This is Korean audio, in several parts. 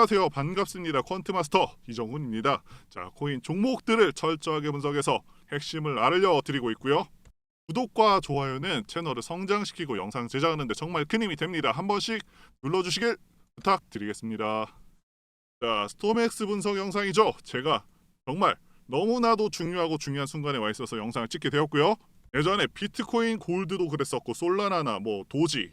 안녕하세요. 반갑습니다. 퀀트마스터 이정훈입니다. 자, 코인 종목들을 철저하게 분석해서 핵심을 알려드리고 있고요. 구독과 좋아요는 채널을 성장시키고 영상 제작하는 데 정말 큰 힘이 됩니다. 한 번씩 눌러주시길 부탁드리겠습니다. 자, 스톰엑스 분석 영상이죠. 제가 정말 너무나도 중요하고 중요한 순간에 와 있어서 영상을 찍게 되었고요. 예전에 비트코인 골드도 그랬었고 솔라나나 뭐 도지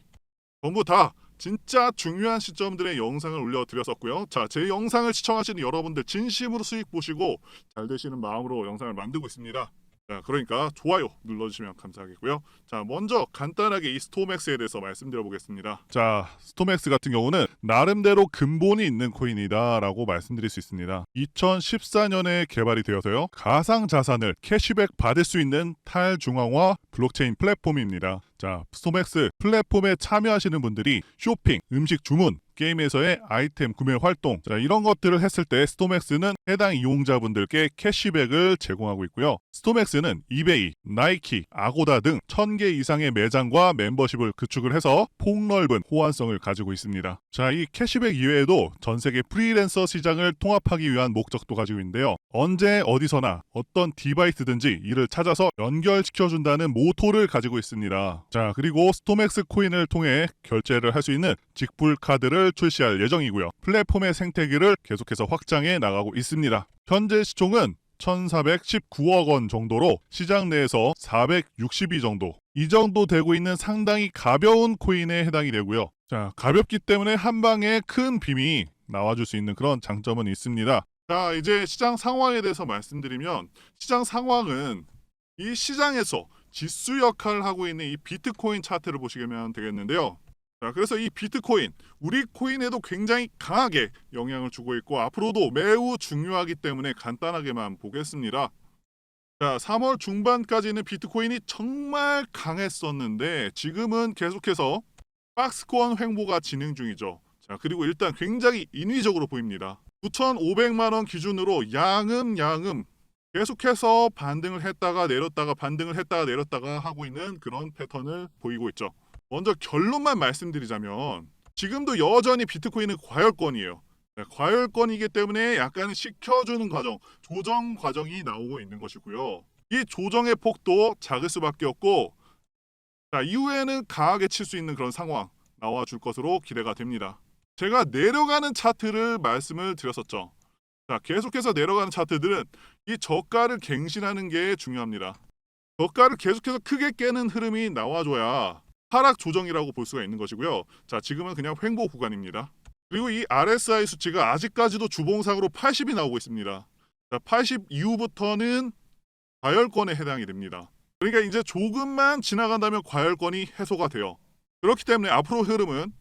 전부 다 진짜 중요한 시점들의 영상을 올려드렸었고요. 자, 제 영상을 시청하시는 여러분들 진심으로 수익 보시고 잘 되시는 마음으로 영상을 만들고 있습니다. 자, 그러니까 좋아요 눌러주시면 감사하겠고요. 자, 먼저 간단하게 이 스톰엑스에 대해서 말씀드려보겠습니다. 자, 스톰엑스 같은 경우는 나름대로 근본이 있는 코인이다라고 말씀드릴 수 있습니다. 2014년에 개발이 되어서요. 가상 자산을 캐시백 받을 수 있는 탈중앙화 블록체인 플랫폼입니다. 자, 스톰엑스 플랫폼에 참여하시는 분들이 쇼핑, 음식 주문, 게임에서의 아이템 구매 활동 자, 이런 것들을 했을 때 스톰엑스는 해당 이용자분들께 캐시백을 제공하고 있고요. 스톰엑스는 이베이, 나이키, 아고다 등 1000개 이상의 매장과 멤버십을 구축을 해서 폭넓은 호환성을 가지고 있습니다. 자, 이 캐시백 이외에도 전 세계 프리랜서 시장을 통합하기 위한 목적도 가지고 있는데요. 언제 어디서나 어떤 디바이스든지 이를 찾아서 연결시켜준다는 모토를 가지고 있습니다. 자, 그리고 스톰엑스 코인을 통해 결제를 할 수 있는 직불 카드를 출시할 예정이고요. 플랫폼의 생태계를 계속해서 확장해 나가고 있습니다. 현재 시총은 1,419억 원 정도로 시장 내에서 462 정도. 이 정도 되고 있는 상당히 가벼운 코인에 해당이 되고요. 자, 가볍기 때문에 한 방에 큰 빔이 나와줄 수 있는 그런 장점은 있습니다. 자, 이제 시장 상황에 대해서 말씀드리면 시장 상황은 이 시장에서 지수 역할을 하고 있는 이 비트코인 차트를 보시면 되겠는데요. 자, 그래서 이 비트코인 우리 코인에도 굉장히 강하게 영향을 주고 있고 앞으로도 매우 중요하기 때문에 간단하게만 보겠습니다. 자, 3월 중반까지는 비트코인이 정말 강했었는데 지금은 계속해서 박스권 횡보가 진행 중이죠. 자, 그리고 일단 굉장히 인위적으로 보입니다. 9,500만 원 기준으로 양음 양음 계속해서 반등을 했다가 내렸다가 반등을 했다가 내렸다가 하고 있는 그런 패턴을 보이고 있죠. 먼저 결론만 말씀드리자면 지금도 여전히 비트코인은 과열권이에요. 네, 과열권이기 때문에 약간 식혀주는 과정, 조정 과정이 나오고 있는 것이고요. 이 조정의 폭도 작을 수밖에 없고 자, 이후에는 강하게 칠 수 있는 그런 상황 나와 줄 것으로 기대가 됩니다. 제가 내려가는 차트를 말씀을 드렸었죠. 자, 계속해서 내려가는 차트들은 이 저가를 갱신하는 게 중요합니다. 저가를 계속해서 크게 깨는 흐름이 나와줘야 하락 조정이라고 볼 수가 있는 것이고요. 자, 지금은 그냥 횡보 구간입니다. 그리고 이 RSI 수치가 아직까지도 주봉상으로 80이 나오고 있습니다. 자, 80 이후부터는 과열권에 해당이 됩니다. 그러니까 이제 조금만 지나간다면 과열권이 해소가 돼요. 그렇기 때문에 앞으로 흐름은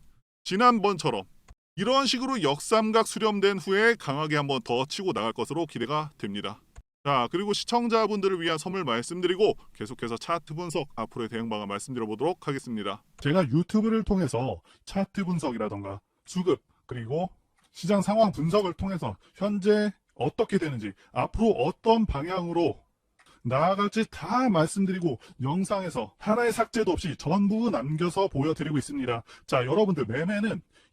지난번처럼 이런 식으로 역삼각 수렴된 후에 강하게 한번 더 치고 나갈 것으로 기대가 됩니다. 자, 그리고 시청자분들을 위한 선물 말씀드리고 계속해서 차트 분석 앞으로의 대응 방안 말씀드려 보도록 하겠습니다. 제가 유튜브를 통해서 차트 분석이라던가 수급 그리고 시장 상황 분석을 통해서 현재 어떻게 되는지 앞으로 어떤 방향으로 나아갈지 다 말씀드리고 영상에서 하나의 삭제도 없이 전부 남겨서 보여드리고 있습니다. 자, 여러분들 매매는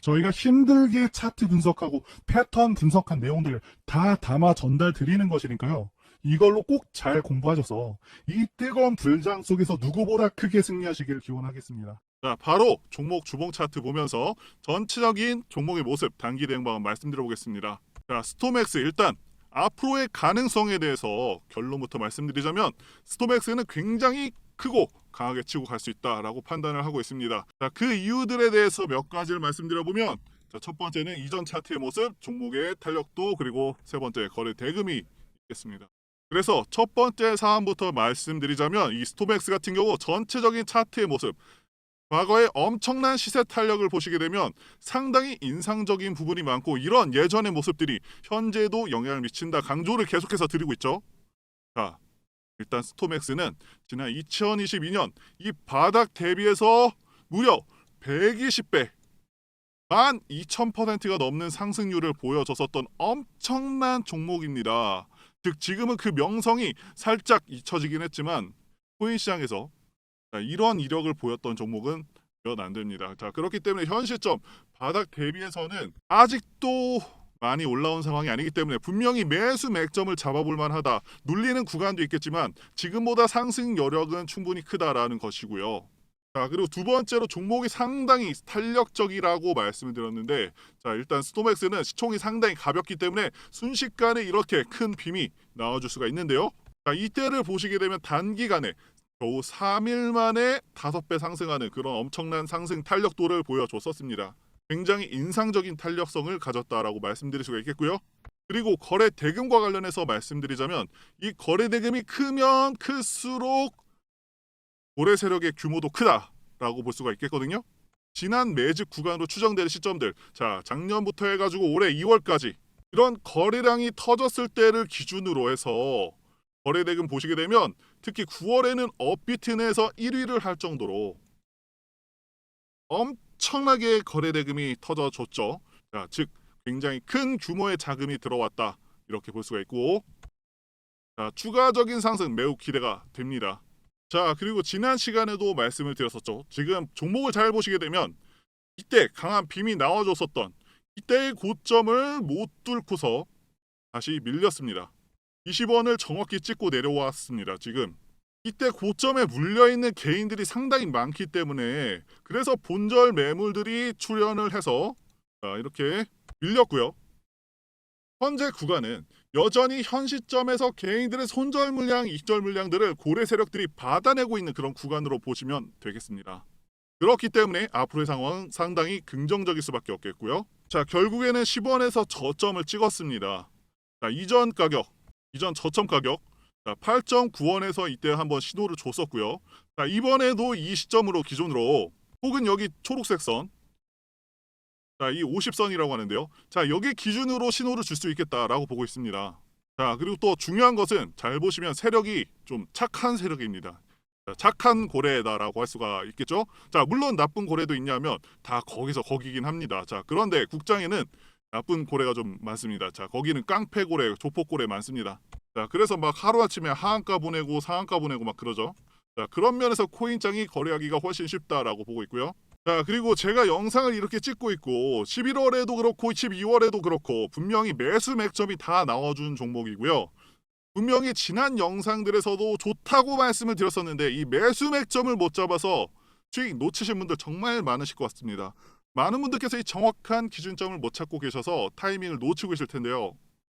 저희가 힘들게 차트 분석하고 패턴 분석한 내용들을 다 담아 전달 드리는 것이니까요. 이걸로 꼭 잘 공부하셔서 이 뜨거운 불장 속에서 누구보다 크게 승리하시길 기원하겠습니다. 자, 바로 종목 주봉 차트 보면서 전체적인 종목의 모습 단기 대응 방안 말씀드려보겠습니다. 자, 스토맥스 일단 앞으로의 가능성에 대해서 결론부터 말씀드리자면 스토맥스는 굉장히 크고 강하게 치고 갈 수 있다라고 판단을 하고 있습니다. 자, 그 이유들에 대해서 몇 가지를 말씀드려보면 자, 첫 번째는 이전 차트의 모습, 종목의 탄력도 그리고 세 번째 거래 대금이 있겠습니다. 그래서 첫 번째 사안부터 말씀드리자면 이 스토맥스 같은 경우 전체적인 차트의 모습 과거에 엄청난 시세 탄력을 보시게 되면 상당히 인상적인 부분이 많고 이런 예전의 모습들이 현재도 영향을 미친다 강조를 계속해서 드리고 있죠. 자, 일단 스토맥스는 지난 2022년 이 바닥 대비해서 무려 120배 12,000%가 넘는 상승률을 보여줬었던 엄청난 종목입니다. 즉 지금은 그 명성이 살짝 잊혀지긴 했지만 코인 시장에서 자, 이런 이력을 보였던 종목은 몇 안 됩니다. 자 그렇기 때문에 현 시점 바닥 대비해서는 아직도 많이 올라온 상황이 아니기 때문에 분명히 매수 맥점을 잡아볼 만하다. 눌리는 구간도 있겠지만 지금보다 상승 여력은 충분히 크다라는 것이고요. 자 그리고 두 번째로 종목이 상당히 탄력적이라고 말씀을 드렸는데 자 일단 스토맥스는 시총이 상당히 가볍기 때문에 순식간에 이렇게 큰 빔이 나와줄 수가 있는데요. 자 이때를 보시게 되면 단기간에 겨우 3일 만에 5배 상승하는 그런 엄청난 상승 탄력도를 보여줬었습니다. 굉장히 인상적인 탄력성을 가졌다라고 말씀드릴 수가 있겠고요. 그리고 거래 대금과 관련해서 말씀드리자면 이 거래 대금이 크면 클수록 거래 세력의 규모도 크다라고 볼 수가 있겠거든요. 지난 매직 구간으로 추정되는 시점들, 자 작년부터 해가지고 올해 2월까지 이런 거래량이 터졌을 때를 기준으로 해서 거래 대금 보시게 되면 특히 9월에는 업비트 내에서 1위를 할 정도로 엄 청나게 거래 대금이 터져줬죠. 자, 즉 굉장히 큰 규모의 자금이 들어왔다 이렇게 볼 수가 있고 자, 추가적인 상승 매우 기대가 됩니다. 자, 그리고 지난 시간에도 말씀을 드렸었죠. 지금 종목을 잘 보시게 되면 이때 강한 빔이 나와줬었던 이때의 고점을 못 뚫고서 다시 밀렸습니다. 20원을 정확히 찍고 내려왔습니다. 지금 이때 고점에 물려 있는 개인들이 상당히 많기 때문에 그래서 본절 매물들이 출현을 해서 자, 이렇게 밀렸고요. 현재 구간은 여전히 현 시점에서 개인들의 손절 물량, 익절 물량들을 고래 세력들이 받아내고 있는 그런 구간으로 보시면 되겠습니다. 그렇기 때문에 앞으로의 상황은 상당히 긍정적일 수밖에 없겠고요. 자, 결국에는 10원에서 저점을 찍었습니다. 자, 이전 가격, 이전 저점 가격 자, 8.9원에서 이때 한번 신호를 줬었고요. 자, 이번에도 이 시점으로 기존으로 혹은 여기 초록색 선 자, 이 50선이라고 하는데요. 자, 여기 기준으로 신호를 줄 수 있겠다라고 보고 있습니다. 자, 그리고 또 중요한 것은 잘 보시면 세력이 좀 착한 세력입니다. 자, 착한 고래다라고 할 수가 있겠죠. 자, 물론 나쁜 고래도 있냐면 다 거기서 거기긴 합니다. 자, 그런데 국장에는 나쁜 고래가 좀 많습니다. 자, 거기는 깡패 고래, 조폭 고래 많습니다. 자, 그래서 막 하루아침에 하한가 보내고 상한가 보내고 막 그러죠. 자, 그런 면에서 코인장이 거래하기가 훨씬 쉽다라고 보고 있고요. 자, 그리고 제가 영상을 이렇게 찍고 있고 11월에도 그렇고 12월에도 그렇고 분명히 매수 맥점이 다 나와준 종목이고요. 분명히 지난 영상들에서도 좋다고 말씀을 드렸었는데 이 매수 맥점을 못 잡아서 수익 놓치신 분들 정말 많으실 것 같습니다. 많은 분들께서 이 정확한 기준점을 못 찾고 계셔서 타이밍을 놓치고 계실 텐데요.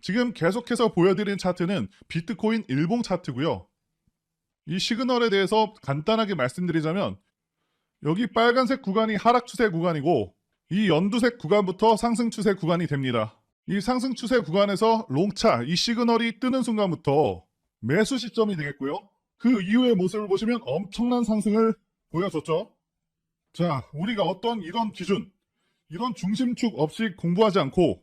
지금 계속해서 보여드린 차트는 비트코인 일봉 차트고요. 이 시그널에 대해서 간단하게 말씀드리자면 여기 빨간색 구간이 하락 추세 구간이고 이 연두색 구간부터 상승 추세 구간이 됩니다. 이 상승 추세 구간에서 롱차 이 시그널이 뜨는 순간부터 매수 시점이 되겠고요. 그 이후의 모습을 보시면 엄청난 상승을 보여줬죠. 자, 우리가 어떤 이런 기준, 이런 중심축 없이 공부하지 않고